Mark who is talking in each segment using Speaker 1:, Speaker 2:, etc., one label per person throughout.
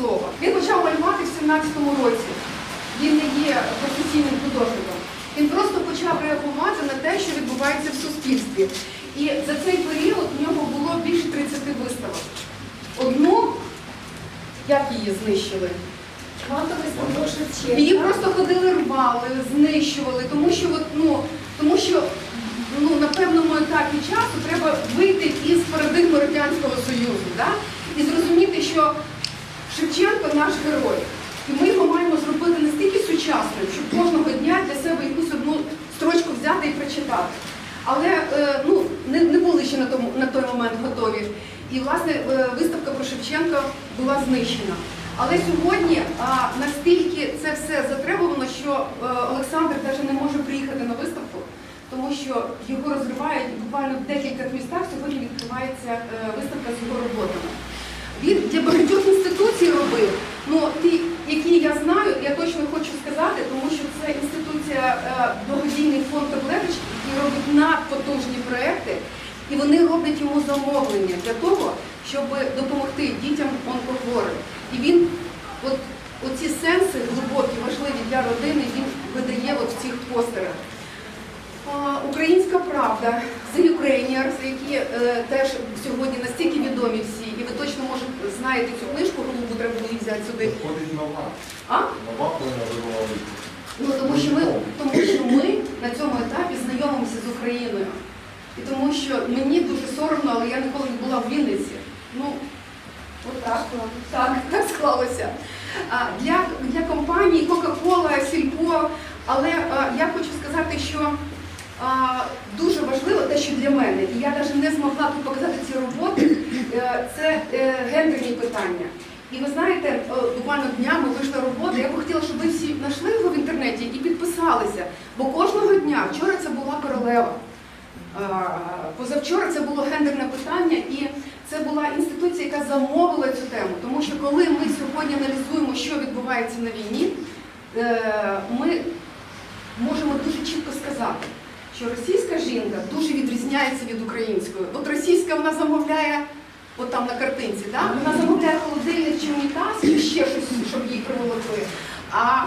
Speaker 1: слова. Він почав малювати в 17-му році. Він не є професійним художником. Він просто почав реагувати на те, що відбувається в суспільстві. І за цей період у нього було більше 30 виставок. Одну, як її знищили? Її просто ходили, рвали, знищували, тому що, от, ну, тому що ну, на певному етапі часу треба вийти із парадигми Радянського Союзу да? і зрозуміти, що Шевченко наш герой. І ми його маємо зробити настільки сучасним, щоб кожного дня для себе якусь одну строчку взяти і прочитати. Але е, ну, не, не були ще на, тому, на той момент готові. І, власне, е, виставка про Шевченка була знищена. Але сьогодні настільки це все затребувано, що е, Олександр навіть не може приїхати на виставку, тому що його розривають буквально в декількох містах. Сьогодні відкривається виставка з його роботами. Він для багатьох інституцій робив. Ну, ті, які я знаю, я точно хочу сказати, тому що це інституція е, благодійний фонд таблеточки, який робить надпотужні проекти, і вони роблять йому замовлення для того, щоб допомогти дітям онкохворим. І він, от оці сенси глибокі, важливі для родини, він видає от в цих постерах. Українська правда, The Ukrainians, які е, теж сьогодні настільки відомі всі, і ви точно може знаєте цю книжку, голубу треба було її взяти сюди.
Speaker 2: Виходить нова.
Speaker 1: А?
Speaker 2: Нова повинна вибула.
Speaker 1: Ну тому що ми тому що ми на цьому етапі знайомимося з Україною. І тому що мені дуже соромно, але я ніколи не була в Вінниці. Ну, от так, так, так склалося. А, для, для компаній Coca-Cola, Сільпо, але а, я хочу сказати, що дуже важливо те, що для мене, і я навіть не змогла тут показати ці роботи, е, це е, гендерні питання. І ви знаєте, е, буквально днями вийшла робота. Я б хотіла, щоб ви всі знайшли його в інтернеті і підписалися. Бо кожного дня, вчора це була королева. Позавчора це було гендерне питання, і це була інституція, яка замовила цю тему. Тому що коли ми сьогодні аналізуємо, що відбувається на війні, ми можемо дуже чітко сказати, що російська жінка дуже відрізняється від української. От російська вона замовляє, от там на картинці, да? вона замовляє холодильник чи унітаз, чи ще щось, щоб їй приволокли. А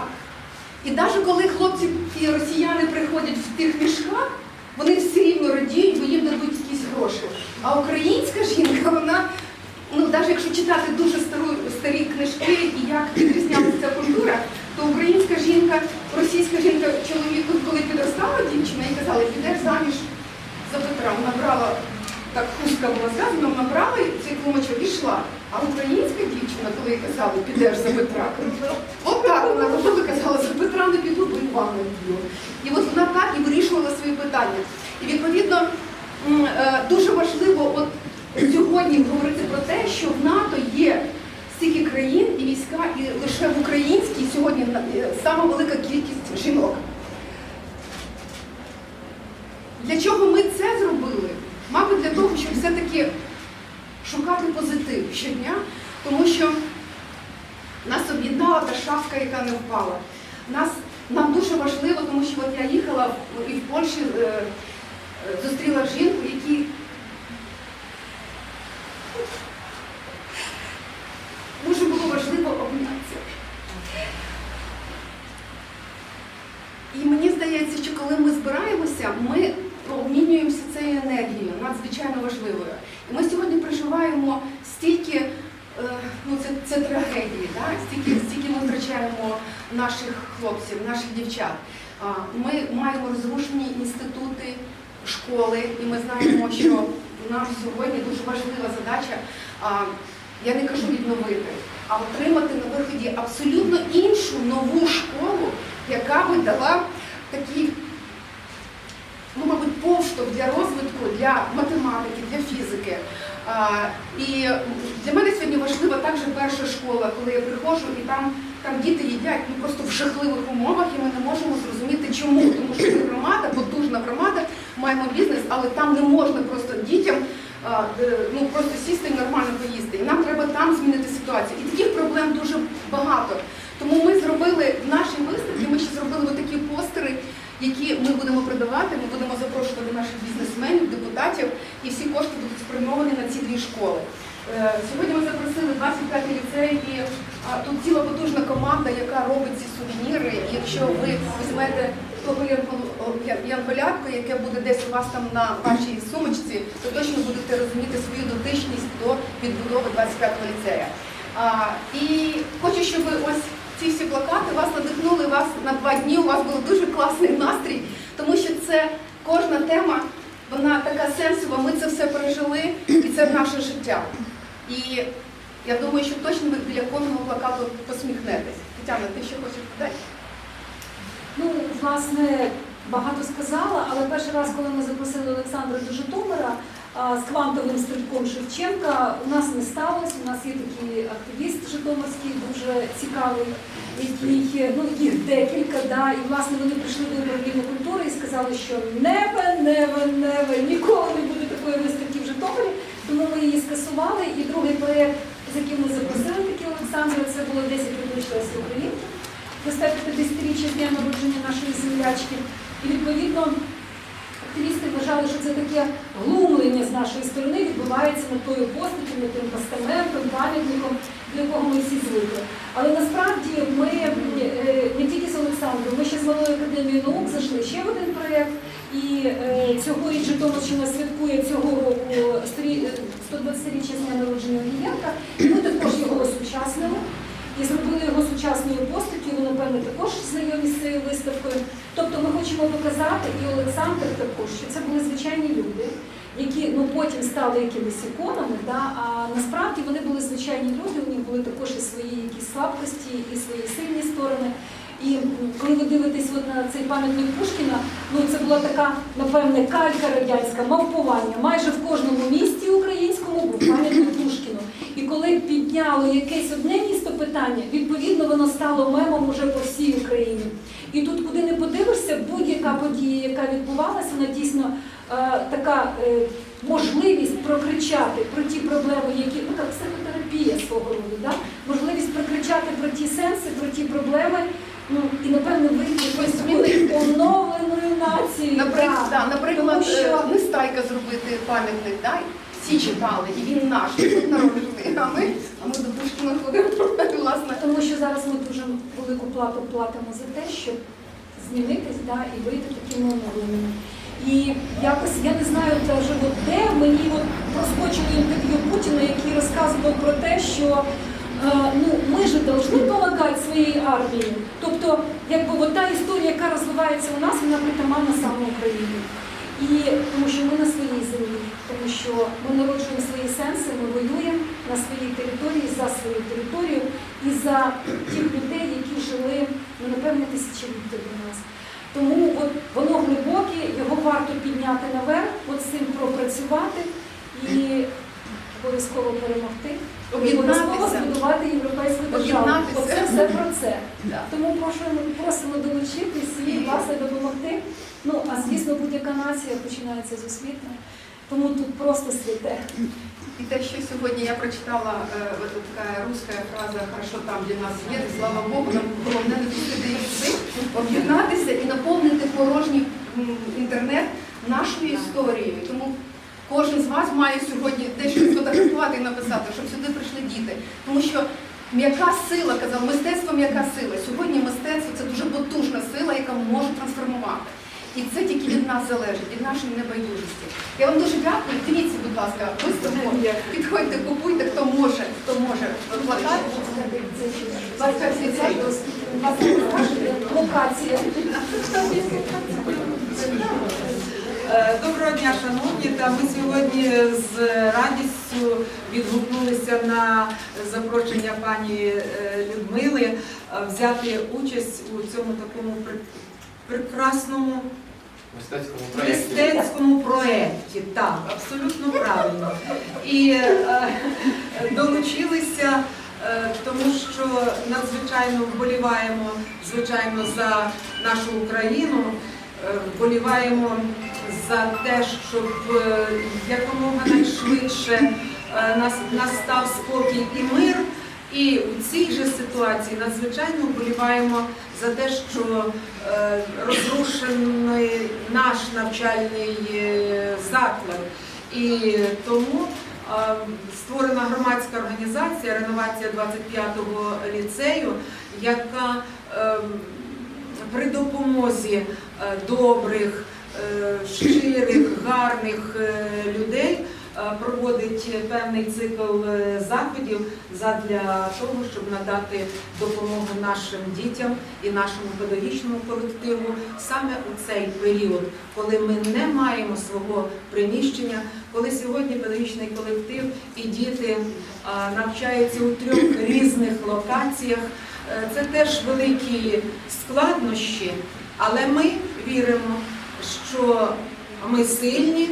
Speaker 1: і навіть коли хлопці і росіяни приходять в тих мішках, вони все рівно радіють, бо їм дадуть якісь гроші. А українська жінка, вона, ну навіть якщо читати дуже стару, старі книжки і як відрізнялася культура, то українська жінка, російська жінка, чоловік, ну, коли підростала дівчина і казали, підеш заміж за Петра. Вона брала, так була сказана, вона брала цей клумачок і йшла. А українська дівчина, коли їй казали, підеш за Петра, от так вона робила, казала, за Петра не піду, бо Івана люблю. І от вона так і вирішувала свої питання. І відповідно е, дуже важливо от сьогодні говорити про те, що в НАТО є стільки країн і війська, і лише в українській сьогодні е, сама велика кількість жінок. Для чого ми це зробили? Мабуть, для того, щоб все-таки шукати позитив щодня, тому що нас об'єднала та шапка, яка не впала. Нас, нам дуже важливо, тому що от я їхала і в Польщі е, е, зустріла жінку, якій дуже було важливо обнятися. І мені здається, що коли ми збираємося, ми обмінюємося цією енергією, надзвичайно важливою. І ми сьогодні проживаємо стільки, е, ну це, це трагедії, да? стільки, стільки ми втрачаємо наших хлопців, наших дівчат. Ми маємо розрушені інститути, школи, і ми знаємо, що нам сьогодні дуже важлива задача. Я не кажу відновити, а отримати на виході абсолютно іншу нову школу, яка би дала такий, ну, мабуть, повштовх для розвитку, для математики, для фізики. І для мене сьогодні важлива також перша школа, коли я приходжу і там, там діти їдять ну, просто в жахливих умовах, і ми не можемо зрозуміти, чому. Тому що ми громада, потужна громада, маємо бізнес, але там не можна просто дітям е, ну, просто сісти і нормально поїсти. І нам треба там змінити ситуацію. І таких проблем дуже багато. Тому ми зробили в нашій виставці, ми ще зробили такі постери, які ми будемо продавати, ми будемо запрошувати наших бізнесменів, депутатів, і всі кошти будуть спрямовані на ці дві школи. Е, Сьогодні ми запросили 25 ліцей і тут ціла потужна команда, яка робить ці сувеніри. Якщо ви візьмете того янгол- янголятку, яке буде десь у вас там на вашій сумочці, то точно будете розуміти свою дотичність до відбудови 25-го ліцея. І хочу, щоб ось ці всі плакати вас надихнули вас на два дні. У вас був дуже класний настрій, тому що це кожна тема, вона така сенсова. Ми це все пережили, і це наше життя. І я думаю, що точно ви біля кожного плакату посміхнетесь. Тетяна, ти що хочеш додати?
Speaker 3: Ну, власне, багато сказала, але перший раз, коли ми запросили Олександра до Житомира з квантовим стрибком Шевченка, у нас не сталося. У нас є такий активіст Житомирський, дуже цікавий, який, ну, їх декілька, да, і власне вони прийшли до управління культури і сказали, що небе, небе, небе, ніколи не буде такої виставки в Житомирі, тому ми її скасували. І другий проєкт, з яким ми запросили такі Олександра, це було 10 років України, до 150-річчя дня народження нашої землячки. І відповідно активісти вважали, що це таке глумлення з нашої сторони відбувається над тою постаттю, над тим постаментом, пам'ятником, до якого ми всі звикли. Але насправді ми е, не тільки з Олександром, ми ще з Малою академією наук зайшли ще в один проєкт. І е, цьогоріч Житомирщина святкує цього року е, 120-річчя з дня народження Олієнка. Ми також його осучаснили і зробили його сучасною постаттю. Ви, напевне, також знайомі з цією виставкою. Тобто ми хочемо показати, і Олександр також, що це були звичайні люди, які ну, потім стали якимись іконами, да? а насправді вони були звичайні люди, у них були також і свої якісь слабкості, і свої сильні сторони. І коли ви дивитесь от на цей пам'ятник Пушкіна, ну це була така, напевне, калька радянська, мавпування. Майже в кожному місті українському був пам'ятник Пушкіну. І коли підняло якесь одне місто питання, відповідно воно стало мемом уже по всій Україні. І тут, куди не подивишся, будь-яка подія, яка відбувалася, вона дійсно е, така е, можливість прокричати про ті проблеми, які ну так психотерапія свого роду, да? можливість прокричати про ті сенси, про ті проблеми. Ну і напевно вийти якоюсь такою оновленою нацією.
Speaker 1: Наприклад,
Speaker 3: да.
Speaker 1: наприклад,
Speaker 3: Тому що-
Speaker 1: е, Нестайка зробити пам'ятник, да? всі читали, і він наш, народжений. А ми, а ми до Пушкіна ходимо, власне.
Speaker 3: Тому що зараз ми велику плату платимо за те, щоб змінитись да, і вийти такими оновленими. І якось я не знаю теж, от де мені от проскочило інтерв'ю Путіна, який розказував про те, що е, ну, ми ж повинні допомагати своїй армії. Тобто, якби от та історія, яка розвивається у нас, вона притаманна саме Україні. І тому що ми на своїй землі, тому що ми народжуємо свої сенси, ми воюємо на своїй території за свою територію і за тих людей, які жили ну, напевне тисячоліття до нас. Тому от воно глибоке, його варто підняти наверх, от з цим пропрацювати і обов'язково перемогти. Обов'язково збудувати європейську державу. Оце все про це.
Speaker 1: Да.
Speaker 3: Тому просимо, просимо долучитись і власне допомогти. Ну, а звісно, будь-яка нація починається з освіти. Тому тут просто святе.
Speaker 1: І те, що сьогодні я прочитала е, от така руська фраза «Хорошо там, де нас є, і слава Богу, нам головне не пустити їх об'єднатися і наповнити порожній інтернет нашою історією. Тому кожен з вас має сьогодні дещо сфотографувати і написати, щоб сюди прийшли діти. Тому що м'яка сила, казав, мистецтво м'яка сила. Сьогодні мистецтво це дуже потужна сила, яка може трансформувати. І це тільки від нас залежить, від нашої небайдужості. Я вам дуже дякую. Дивіться, будь ласка, виставку. Підходьте, купуйте, хто може, хто може. Плакат.
Speaker 3: Локація.
Speaker 4: Е, Доброго дня, шановні. Та ми сьогодні з радістю відгукнулися на запрошення пані е, Людмили е, взяти участь у цьому такому пр- прекрасному
Speaker 2: мистецькому проєкті.
Speaker 4: мистецькому проєкті. Так, абсолютно правильно. І е, долучилися, е, тому що надзвичайно вболіваємо, звичайно, за нашу Україну, е, вболіваємо за те, щоб е, якомога найшвидше е, нас- настав спокій і мир. І у цій же ситуації надзвичайно вболіваємо за те, що е, розрушений наш навчальний е, заклад. І тому створена громадська організація Реновація 25-го ліцею, яка при допомозі е, добрих, е, щирих, гарних е, людей е, проводить певний цикл е, заходів задля того, щоб надати допомогу нашим дітям і нашому педагогічному колективу саме у цей період, коли ми не маємо свого приміщення, коли сьогодні педагогічний колектив і діти навчаються у трьох різних локаціях. Е, Це теж великі складнощі, але ми віримо, що ми сильні,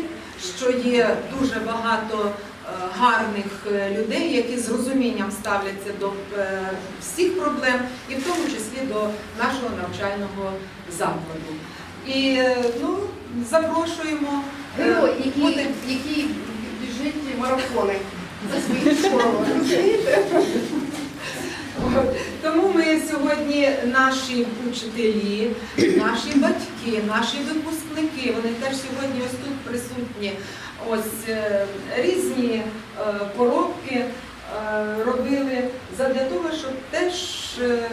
Speaker 4: що є дуже багато е, гарних е, людей, які з розумінням ставляться до е, всіх проблем, і в тому числі до нашого навчального закладу. І ну, запрошуємо.
Speaker 1: Герой, який,
Speaker 4: бути-
Speaker 1: біжить марафони за свою школу.
Speaker 4: Тому ми сьогодні наші учителі, наші батьки, наші випускники, вони теж сьогодні ось тут присутні. Ось е, різні е, поробки е, робили задля того, щоб теж е,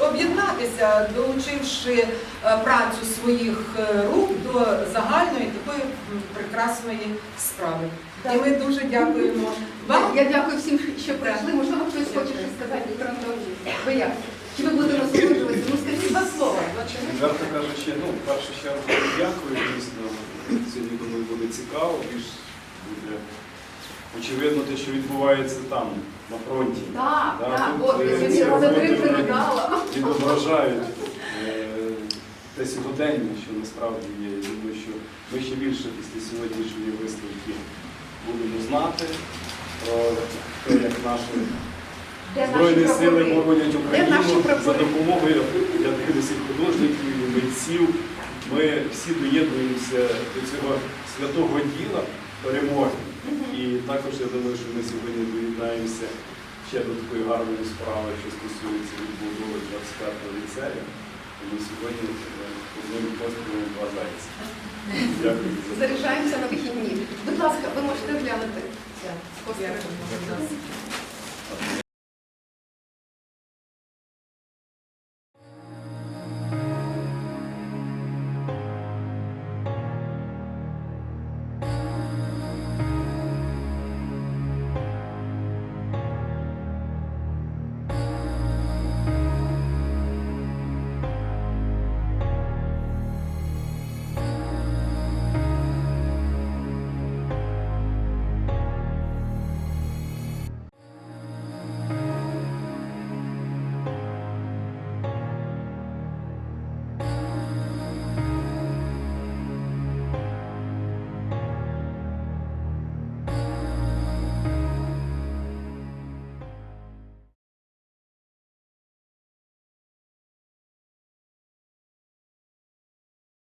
Speaker 4: об'єднатися, долучивши е, працю своїх е, рук до загальної такої прекрасної справи. І ми дуже дякуємо вам.
Speaker 1: Я дякую всім, що прийшли. Можливо, хтось хоче щось сказати, Віктор Анатолійович. Ви як? Чи ви будете насолоджуватися? Ну скажіть два слова.
Speaker 5: Відверто кажучи, ну, в першу чергу дякую, дійсно. Сьогодні думаю, буде цікаво, більш очевидно те, що відбувається там, на фронті.
Speaker 1: Так,
Speaker 5: Да,
Speaker 1: так, от
Speaker 5: е,
Speaker 1: я
Speaker 5: ці
Speaker 1: надала.
Speaker 5: Відображають е, те сьогодення, що насправді є. Я думаю, що ми ще більше після сьогоднішньої виставки будемо знати про те, як наші Збройні сили боронять Україну за допомогою я дивлюся художників, і митців. Ми всі доєднуємося до цього святого діла перемоги. І також я думаю, що ми сьогодні доєднаємося ще до такої гарної справи, що стосується відбудови 25-го ліцею. Тому сьогодні е, одним пострілом два зайці. Дякую.
Speaker 1: Заряджаємося на вихідні. Будь ласка, ви можете оглянути.
Speaker 4: Дякую.